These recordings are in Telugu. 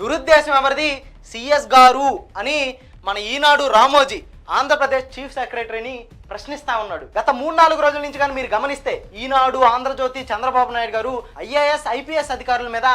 దురుద్దేశం ఎవరిది? సిఎస్ గారు అని మన ఈనాడు రామోజీ ఆంధ్రప్రదేశ్ చీఫ్ సెక్రటరీని ప్రశ్నిస్తా ఉన్నాడు. గత మూడు నాలుగు రోజుల నుంచి కానీ మీరు గమనిస్తే ఈనాడు ఆంధ్రజ్యోతి చంద్రబాబు నాయుడు గారు ఐఏఎస్ ఐపీఎస్ అధికారుల మీద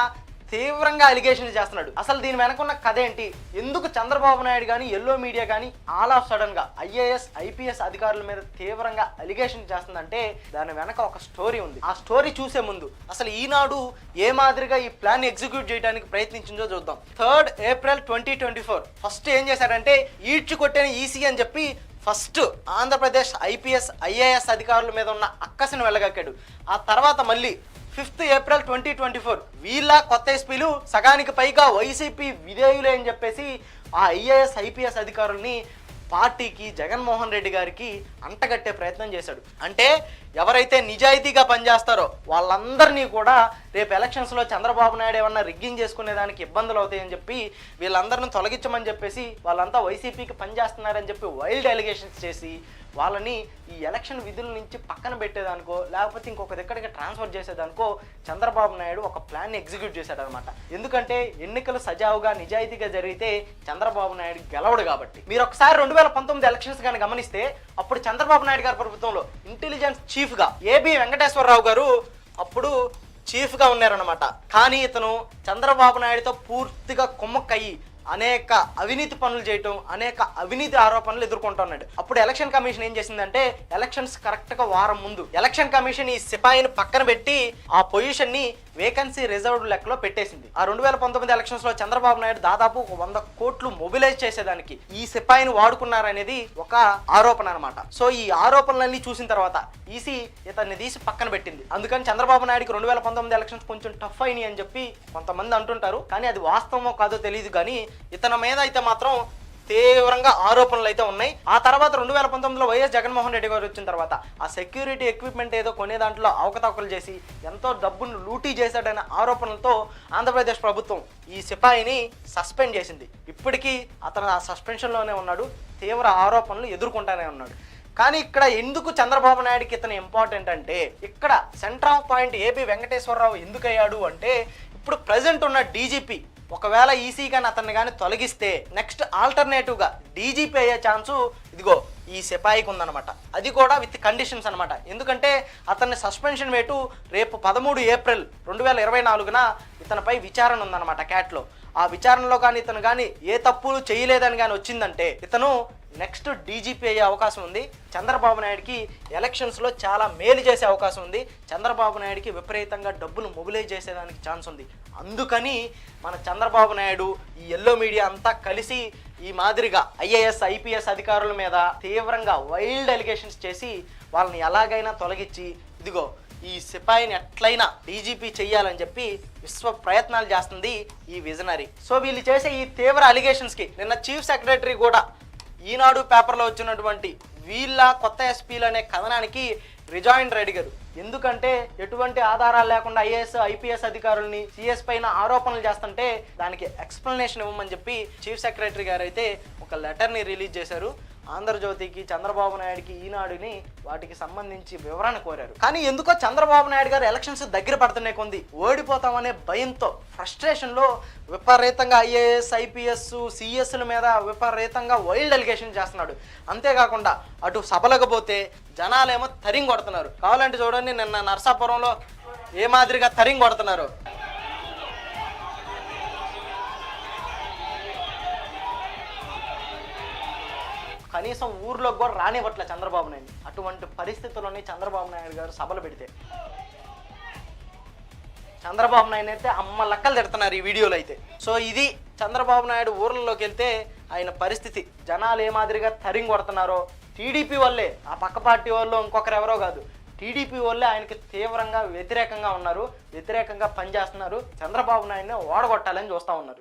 తీవ్రంగా అలిగేషన్ చేస్తున్నాడు. అసలు దీని వెనకున్న కథ ఏంటి? ఎందుకు చంద్రబాబు నాయుడు కానీ ఎల్లో మీడియా కానీ ఆల్ ఆఫ్ సడన్గా ఐఏఎస్ ఐపీఎస్ అధికారుల మీద తీవ్రంగా అలిగేషన్ చేస్తుందంటే దాని వెనక ఒక స్టోరీ ఉంది. ఆ స్టోరీ చూసే ముందు అసలు ఈనాడు ఏ మాదిరిగా ఈ ప్లాన్ ఎగ్జిక్యూట్ చేయడానికి ప్రయత్నించిందో చూద్దాం. Third April twenty twenty four. First ఏం చేశాడంటే ఈడ్చి కొట్టిన ఈసీ అని చెప్పి ఫస్ట్ ఆంధ్రప్రదేశ్ ఐపీఎస్ ఐఏఎస్ అధికారుల మీద ఉన్న అక్కసిని వెళ్ళగక్కాడు ఆ తర్వాత మళ్ళీ fifth April twenty twenty four. వీళ్ళ కొత్త ఎస్పీలు సగానికి పైగా వైసీపీ విధేయులే అని చెప్పేసి ఆ ఐఏఎస్ ఐపీఎస్ అధికారుల్ని పార్టీకి జగన్మోహన్ రెడ్డి గారికి అంటగట్టే ప్రయత్నం చేశాడు. అంటే ఎవరైతే నిజాయితీగా పనిచేస్తారో వాళ్ళందరినీ కూడా రేపు ఎలక్షన్స్లో చంద్రబాబు నాయుడు ఏమన్నా రిగ్గింగ్ చేసుకునేదానికి ఇబ్బందులు అవుతాయని చెప్పి వీళ్ళందరిని తొలగించమని చెప్పేసి వాళ్ళంతా వైసీపీకి పనిచేస్తున్నారని చెప్పి వైల్డ్ ఎలిగేషన్స్ చేసి వాళ్ళని ఈ ఎలక్షన్ విధుల నుంచి పక్కన పెట్టేదానికో లేకపోతే ఇంకొక దగ్గరికి ట్రాన్స్ఫర్ చేసేదానికో చంద్రబాబు నాయుడు ఒక ప్లాన్ ఎగ్జిక్యూట్ చేశాడనమాట. ఎందుకంటే ఎన్నికలు సజావుగా నిజాయితీగా జరిగితే చంద్రబాబు నాయుడు గెలవడు కాబట్టి. మీరు ఒకసారి రెండు వేల పంతొమ్మిది ఎలక్షన్స్ కానీ గమనిస్తే అప్పుడు చంద్రబాబు నాయుడు గారి ప్రభుత్వంలో ఇంటెలిజెన్స్ చీఫ్గా ఏబి వెంకటేశ్వరరావు గారు అప్పుడు చీఫ్గా ఉన్నారనమాట. కానీ ఇతను చంద్రబాబు నాయుడుతో పూర్తిగా కుమ్మక్కయ్యి అనేక అవినీతి పనులు చేయటం అనేక అవినీతి ఆరోపణలు ఎదుర్కొంటున్నాడు అప్పుడు ఎలక్షన్ కమిషన్ ఏం చేసిందంటే ఎలక్షన్స్ కరెక్ట్గా వారం ముందు ఎలక్షన్ కమిషన్ ఈ సిపాయిని పక్కన పెట్టి ఆ పొజిషన్ని వేకెన్సీ రిజర్వ్డ్ లెక్కలో పెట్టేసింది. ఆ రెండు వేల పంతొమ్మిది ఎలక్షన్స్లో చంద్రబాబు నాయుడు దాదాపు ఒక వంద కోట్లు మొబిలైజ్ చేసేదానికి ఈ సిపాయిని వాడుకున్నారనేది ఒక ఆరోపణ అనమాట సో ఈ ఆరోపణలన్నీ చూసిన తర్వాత ఈసీ ఇతన్ని తీసి పక్కన పెట్టింది. అందుకని చంద్రబాబు నాయుడుకి రెండు వేల పంతొమ్మిది ఎలక్షన్స్ కొంచెం టఫ్ అయినాయి అని చెప్పి కొంతమంది అంటుంటారు. కానీ అది వాస్తవమో కాదో తెలియదు కానీ ఇతని మీద అయితే మాత్రం తీవ్రంగా ఆరోపణలు అయితే ఉన్నాయి. ఆ తర్వాత రెండు వేల పంతొమ్మిదిలో వైఎస్ జగన్మోహన్ రెడ్డి గారు వచ్చిన తర్వాత ఆ సెక్యూరిటీ ఎక్విప్మెంట్ ఏదో కొనే దాంట్లో అవకతవకలు చేసి ఎంతో డబ్బును లూటీ చేశాడనే ఆరోపణలతో ఆంధ్రప్రదేశ్ ప్రభుత్వం ఈ సిపాయిని సస్పెండ్ చేసింది. ఇప్పటికీ అతను ఆ సస్పెన్షన్లోనే ఉన్నాడు. తీవ్ర ఆరోపణలు ఎదుర్కొంటానే ఉన్నాడు. కానీ ఇక్కడ ఎందుకు చంద్రబాబు నాయుడుకి ఇతను ఇంపార్టెంట్ అంటే ఇక్కడ centre of point AB Venkateswara Rao ఎందుకు అయ్యాడు అంటే ఇప్పుడు ప్రజెంట్ ఉన్న డీజీపీ ఒకవేళ ఈసీ కానీ అతన్ని కానీ తొలగిస్తే నెక్స్ట్ ఆల్టర్నేటివ్గా డీజీపీ అయ్యే ఛాన్సు ఇదిగో ఈ సిపాయికి ఉందన్నమాట. అది కూడా విత్ కండిషన్స్ అనమాట ఎందుకంటే అతన్ని సస్పెన్షన్ వేటు రేపు పదమూడు ఏప్రిల్ రెండు వేల ఇరవై నాలుగున ఇతనిపై విచారణ ఉందన్నమాట క్యాట్లో. ఆ విచారణలో కానీ ఇతను కానీ ఏ తప్పులు చేయలేదని కానీ వచ్చిందంటే ఇతను నెక్స్ట్ డీజీపీ అయ్యే అవకాశం ఉంది. చంద్రబాబు నాయుడుకి ఎలక్షన్స్లో చాలా మేలు చేసే అవకాశం ఉంది. చంద్రబాబు నాయుడికి విపరీతంగా డబ్బులు మొబిలైజ్ చేసేదానికి ఛాన్స్ ఉంది. అందుకని మన చంద్రబాబు నాయుడు ఈ ఎల్లో మీడియా అంతా కలిసి ఈ మాదిరిగా ఐఏఎస్ ఐపీఎస్ అధికారుల మీద తీవ్రంగా వైల్డ్ ఎలిగేషన్స్ చేసి వాళ్ళని ఎలాగైనా తొలగించి ఇదిగో ఈ సిపాయిని ఎట్లయినా డీజీపీ చెయ్యాలని చెప్పి విశ్వ ప్రయత్నాలు చేస్తుంది ఈ విజనరీ. సో వీళ్ళు చేసే ఈ తీవ్ర అలిగేషన్స్కి నిన్న చీఫ్ సెక్రటరీ కూడా ఈనాడు పేపర్లో వచ్చినటువంటి వీళ్ళ కొత్త ఎస్పీలు అనే కథనానికి రిజాయిన్ రెడ్డి గారు. ఎందుకంటే ఎటువంటి ఆధారాలు లేకుండా ఐఏఎస్ ఐపీఎస్ అధికారుల్ని సిఎస్ పైన ఆరోపణలు చేస్తుంటే దానికి ఎక్స్ప్లెనేషన్ ఇవ్వమని చెప్పి చీఫ్ సెక్రటరీ గారు అయితే ఒక లెటర్ని రిలీజ్ చేశారు. ఆంధ్రజ్యోతికి చంద్రబాబు నాయుడికి ఈనాడుని వాటికి సంబంధించి వివరణ కోరారు. కానీ ఎందుకో చంద్రబాబు నాయుడు గారు ఎలక్షన్స్ దగ్గర పడుతున్నాయి కొంది ఓడిపోతామనే భయంతో ఫ్రస్ట్రేషన్లో విపరీతంగా ఐఏఎస్ ఐపీఎస్ సిఎస్ల మీద విపరీతంగా వైల్డ్ ఎలిగేషన్ చేస్తున్నాడు. అంతేకాకుండా అటు సభలకపోతే జనాలేమో తరిం కొడుతున్నారు. కావాలంటే చూడండి నిన్న నర్సాపురంలో ఏ మాదిరిగా తరిం కొడుతున్నారు. కనీసం ఊర్లోకి కూడా రానివ్వట్లే చంద్రబాబు నాయుడు. అటువంటి పరిస్థితుల్లోనే చంద్రబాబు నాయుడు గారు సభలు పెడితే. చంద్రబాబు నాయుడు అయితే అమ్మ లెక్కలు తిడుతున్నారు ఈ వీడియోలో అయితే. సో ఇది చంద్రబాబు నాయుడు ఊర్లలోకి వెళ్తే ఆయన పరిస్థితి. జనాలు ఏ మాదిరిగా తరింగ్ కొడుతున్నారో టీడీపీ వల్లే ఆ పక్క పార్టీ వాళ్ళు ఇంకొకరు ఎవరో కాదు. టీడీపీ వాళ్ళే ఆయనకి తీవ్రంగా వ్యతిరేకంగా ఉన్నారు. వ్యతిరేకంగా పనిచేస్తున్నారు. చంద్రబాబు నాయుడిని ఓడగొట్టాలని చూస్తూ ఉన్నారు.